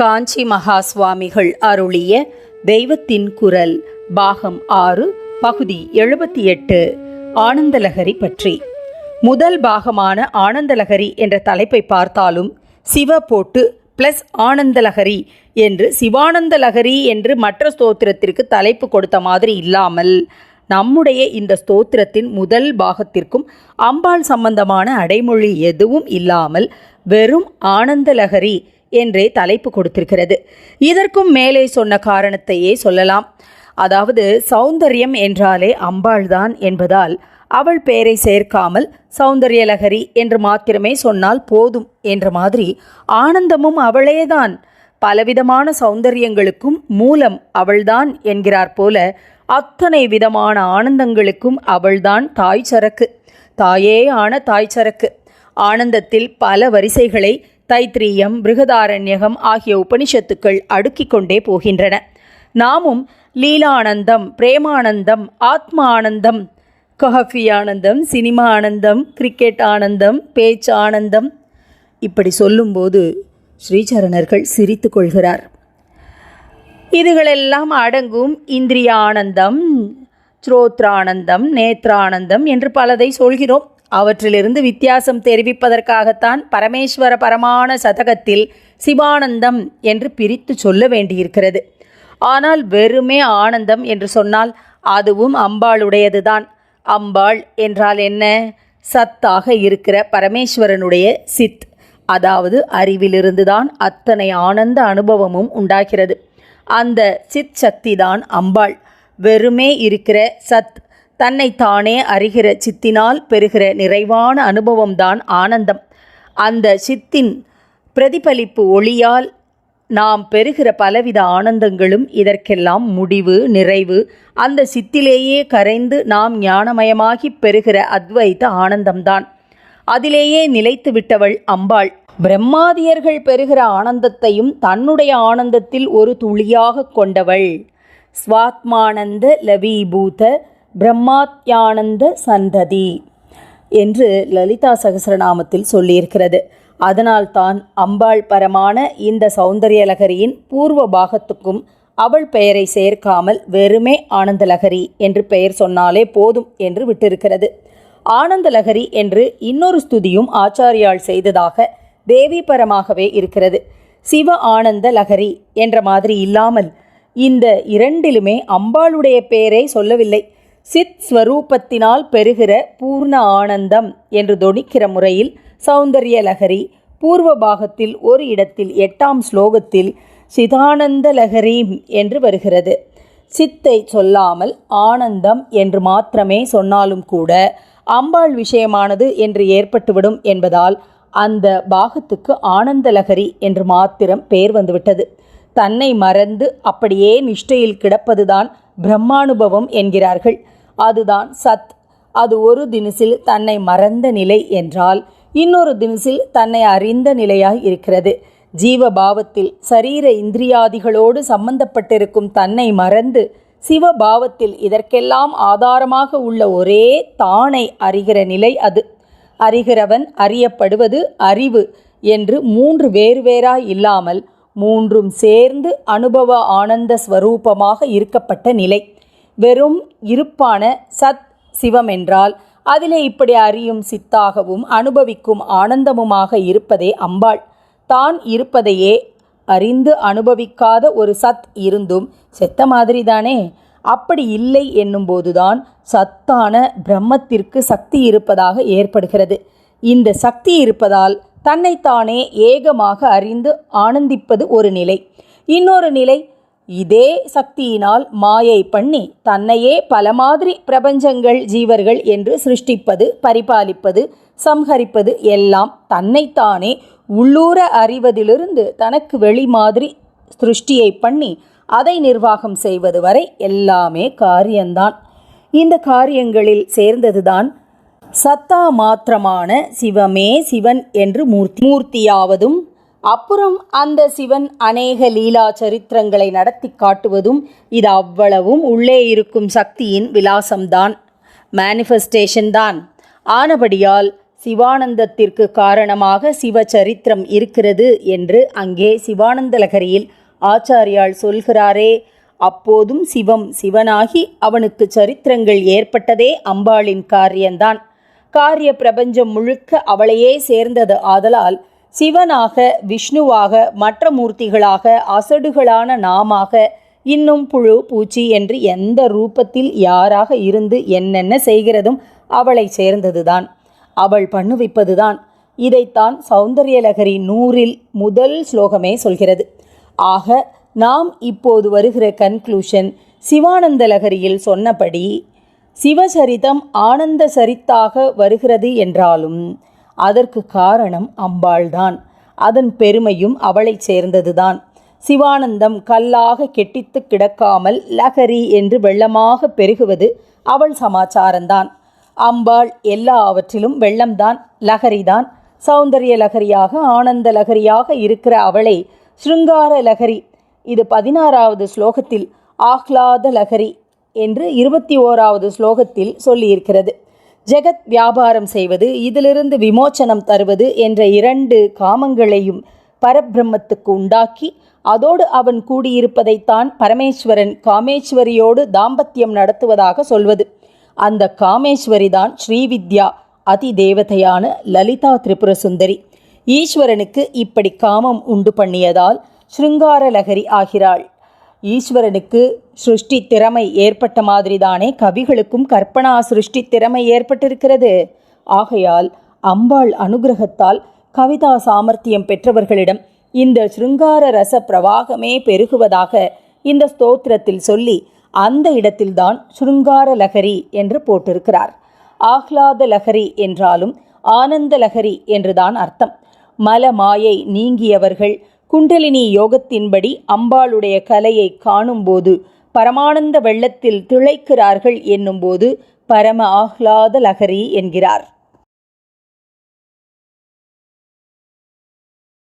காஞ்சி மகா சுவாமிகள் அருளிய தெய்வத்தின் குரல் பாகம் ஆறு பகுதி எழுபத்தி எட்டு ஆனந்தலகரி பற்றி. முதல் பாகமான ஆனந்தலகரி என்ற தலைப்பை பார்த்தாலும் சிவ போட்டு பிளஸ் ஆனந்தலகரி என்று சிவானந்தலகரி என்று மற்ற ஸ்தோத்திரத்திற்கு தலைப்பு கொடுத்த மாதிரி இல்லாமல் நம்முடைய இந்த ஸ்தோத்திரத்தின் முதல் பாகத்திற்கும் அம்பாள் சம்பந்தமான அடைமொழி எதுவும் இல்லாமல் வெறும் ஆனந்தலகரி என்றே தலைப்பு கொடுத்திருக்கிறது. இதற்கும் மேலே சொன்ன காரணத்தையே சொல்லலாம். அதாவது சௌந்தர்யம் என்றாலே அம்பாள்தான் என்பதால் அவள் பெயரை சேர்க்காமல் சௌந்தர்யலகரி என்று மாத்திரமே சொன்னால் போதும் என்ற மாதிரி ஆனந்தமும் அவளேதான். பலவிதமான சௌந்தரியங்களுக்கும் மூலம் அவள்தான் என்கிறார் போல அத்தனை விதமான ஆனந்தங்களுக்கும் அவள்தான் தாய் சரக்கு. தாயே ஆன தாய் சரக்கு. ஆனந்தத்தில் பல வரிசைகளை தைத்திரியம் பிருகதாரண்யகம் ஆகிய உபனிஷத்துக்கள் அடுக்கிக் கொண்டே போகின்றன. நாமும் லீலானந்தம் பிரேமானந்தம் ஆத்மா ஆனந்தம் கஹஃபி ஆனந்தம் சினிமா ஆனந்தம் கிரிக்கெட் ஆனந்தம் பேச்சு ஆனந்தம் இப்படி சொல்லும்போது ஸ்ரீசரணர்கள் சிரித்து கொள்கிறார். இதுகளெல்லாம் அடங்கும் இந்திரியானந்தம் ஸ்ரோத்ரானந்தம் நேத்ரானந்தம் என்று பலதை சொல்கிறோம். அவற்றிலிருந்து வித்தியாசம் தெரிவிப்பதற்காகத்தான் பரமேஸ்வர பரமான சதகத்தில் சிவானந்தம் என்று பிரித்து சொல்ல வேண்டியிருக்கிறது. ஆனால் வெறுமே ஆனந்தம் என்று சொன்னால் அதுவும் அம்பாளுடையதுதான். அம்பாள் என்றால் என்ன? சத்தாக இருக்கிற பரமேஸ்வரனுடைய சித். அதாவது அறிவிலிருந்துதான் அத்தனை ஆனந்த அனுபவமும் உண்டாகிறது. அந்த சித் சக்தி தான் அம்பாள். வெறுமே இருக்கிற சத் தன்னை தானே அறிகிற சித்தினால் பெறுகிற நிறைவான அனுபவம்தான் ஆனந்தம். அந்த சித்தின் பிரதிபலிப்பு ஒளியால் நாம் பெறுகிற பலவித ஆனந்தங்களும் இதற்கெல்லாம் முடிவு நிறைவு அந்த சித்திலேயே கரைந்து நாம் ஞானமயமாகி பெறுகிற அத்வைத ஆனந்தம்தான். அதிலேயே நிலைத்து விட்டவள் அம்பாள். பிரம்மாதியர்கள் பெறுகிற ஆனந்தத்தையும் தன்னுடைய ஆனந்தத்தில் ஒரு துளியாக கொண்டவள். ஸ்வாத்மானந்த லவீபூத பிரம்மாத்யானந்த சந்ததி என்று லலிதா சகசரநாமத்தில் சொல்லியிருக்கிறது. அதனால்தான் அம்பாள் பரமான இந்த சௌந்தரியலகரியின் பூர்வ பாகத்துக்கும் அவள் பெயரை சேர்க்காமல் வெறுமே ஆனந்தலகரி என்று பெயர் சொன்னாலே போதும் என்று விட்டிருக்கிறது. ஆனந்தலகரி என்று இன்னொரு ஸ்துதியும் ஆச்சாரியால் செய்ததாக தேவிபரமாகவே இருக்கிறது. சிவ ஆனந்த லகரி என்ற மாதிரி இல்லாமல் இந்த இரண்டிலுமே அம்பாளுடைய பெயரை சொல்லவில்லை. சித் ஸ்வரூபத்தினால் பெறுகிற பூர்ண ஆனந்தம் என்று தொனிக்கிற முறையில் சௌந்தரிய லகரி பூர்வ பாகத்தில் ஒரு இடத்தில் எட்டாம் ஸ்லோகத்தில் சிதானந்த லகரீம் என்று வருகிறது. சித்தை சொல்லாமல் ஆனந்தம் என்று மாத்திரமே சொன்னாலும் கூட அம்பாள் விஷயமானது என்று ஏற்பட்டுவிடும் என்பதால் அந்த பாகத்துக்கு ஆனந்தலகரி என்று மாத்திரம் பெயர் வந்துவிட்டது. தன்னை மறந்து அப்படியே நிஷ்டையில் கிடப்பதுதான் பிரம்மானுபவம் என்கிறார்கள். அதுதான் சத். அது ஒரு தினசில் தன்னை மறந்த நிலை என்றால் இன்னொரு தினசில் தன்னை அறிந்த நிலையாய் இருக்கிறது. ஜீவபாவத்தில் சரீர இந்திரியாதிகளோடு சம்பந்தப்பட்டிருக்கும் தன்னை மறந்து சிவபாவத்தில் இதற்கெல்லாம் ஆதாரமாக உள்ள ஒரே தானை அறிகிற நிலை அது. அறிகிறவன் அறியப்படுவது அறிவு என்று மூன்று வேறு வேறாய் இல்லாமல் மூன்றும் சேர்ந்து அனுபவ ஆனந்த ஸ்வரூபமாக இருக்கப்பட்ட நிலை. வெறும் இருப்பான சத் சிவம் என்றால் அதிலே இப்படி அறியும் சித்தாகவும் அனுபவிக்கும் ஆனந்தமுமாக இருப்பதே அம்பாள். தான் இருப்பதையே அறிந்து அனுபவிக்காத ஒரு சத் இருந்தும் செத்த மாதிரி தானே அப்படி இல்லை என்னும்போதுதான் சத்தான பிரம்மத்திற்கு சக்தி இருப்பதாக ஏற்படுகிறது. இந்த சக்தி இருப்பதால் தன்னைத்தானே ஏகமாக அறிந்து ஆனந்திப்பது ஒரு நிலை. இன்னொரு நிலை இதே சக்தியினால் மாயை பண்ணி தன்னையே பல மாதிரி பிரபஞ்சங்கள் ஜீவர்கள் என்று சிருஷ்டிப்பது பரிபாலிப்பது சம்ஹரிப்பது எல்லாம் தன்னைத்தானே உள்ளூர அறிவதிலிருந்து தனக்கு வெளி மாதிரி சிருஷ்டியை பண்ணி அதை நிர்வாகம் செய்வது வரை எல்லாமே காரியம்தான். இந்த காரியங்களில் சேர்ந்ததுதான் சத்தா மாத்திரமான சிவமே சிவன் என்று மூர்த்தி மூர்த்தியாவதும் அப்புறம் அந்த சிவன் அநேக லீலா சரித்திரங்களை நடத்தி காட்டுவதும் இது அவ்வளவும் உள்ளே இருக்கும் சக்தியின் விலாசம்தான் மேனிஃபெஸ்டேஷன் தான். ஆனபடியால் சிவானந்தத்திற்கு காரணமாக சிவச்சரித்திரம் இருக்கிறது என்று அங்கே சிவானந்த லகரியில் ஆச்சாரியால் சொல்கிறாரே அப்போதும் சிவம் சிவனாகி அவனுக்கு சரித்திரங்கள் ஏற்பட்டதே அம்பாளின் காரியந்தான். காரிய பிரபஞ்சம் முழுக்க அவளையே சேர்ந்தது. ஆதலால் சிவனாக விஷ்ணுவாக மற்ற மூர்த்திகளாக அசடுகளான நாமாக இன்னும் புழு பூச்சி என்று எந்த ரூபத்தில் யாராக இருந்து என்னென்ன செய்கிறதும் அவளை சேர்ந்ததுதான். அவள் பண்ணுவிப்பதுதான் இதைத்தான் சௌந்தர்யலகரி நூறில் முதல் ஸ்லோகமே சொல்கிறது. ஆக நாம் இப்போது வருகிற கன்க்ளூஷன் சிவானந்த லகரியில் சொன்னபடி சிவசரிதம் ஆனந்த சரித்தாக வருகிறது என்றாலும் அதற்கு காரணம் அம்பாள்தான். அதன் பெருமையும் அவளைச் சேர்ந்ததுதான். சிவானந்தம் கல்லாக கெட்டித்து கிடக்காமல் லகரி என்று வெள்ளமாக பெருகுவது அவள் சமாச்சாரந்தான். அம்பாள் எல்லாவற்றிலும் வெள்ளம்தான் லகரிதான். சௌந்தரிய லகரியாக ஆனந்த லகரியாக இருக்கிற அவளை ஸ்ருங்கார லகரி. இது பதினாறாவது ஸ்லோகத்தில் ஆஹ்லாத லகரி. என்று இருபத்தி ஓராவது ஸ்லோகத்தில் சொல்லியிருக்கிறது. ஜெகத் வியாபாரம் செய்வது இதிலிருந்து விமோச்சனம் தருவது என்ற இரண்டு காமங்களையும் பரபிரம்மத்துக்கு உண்டாக்கி அதோடு அவன் கூடியிருப்பதைத்தான் பரமேஸ்வரன் காமேஸ்வரியோடு தாம்பத்தியம் நடத்துவதாக சொல்வது. அந்த காமேஸ்வரி தான் ஸ்ரீவித்யா அதி தேவதையான லலிதா திரிபுர சுந்தரி ஈஸ்வரனுக்கு இப்படி காமம் உண்டு பண்ணியதால் ஸ்ருங்கார லகரி ஆகிறாள். ஈஸ்வரனுக்கு சிருஷ்டி திறமை ஏற்பட்ட மாதிரி தானே கவிகளுக்கும் கற்பனா சிருஷ்டி திறமை ஏற்பட்டிருக்கிறது. ஆகையால் அம்பாள் அனுகிரகத்தால் கவிதா சாமர்த்தியம் பெற்றவர்களிடம் இந்த சிருங்கார ரச பிரவாகமே பெருகுவதாக இந்த ஸ்தோத்திரத்தில் சொல்லி அந்த இடத்தில்தான் சுருங்கார லகரி என்று போட்டிருக்கிறார். ஆஹ்லாத லகரி என்றாலும் ஆனந்த லகரி என்றுதான் அர்த்தம். மல மாயை நீங்கியவர்கள் குண்டலினி யோகத்தின்படி அம்பாளுடைய கலையை காணும்போது பரமானந்த வெள்ளத்தில் திளைக்கிறார்கள் என்னும்போது பரம ஆஹ்லாத லகரி என்கிறார்.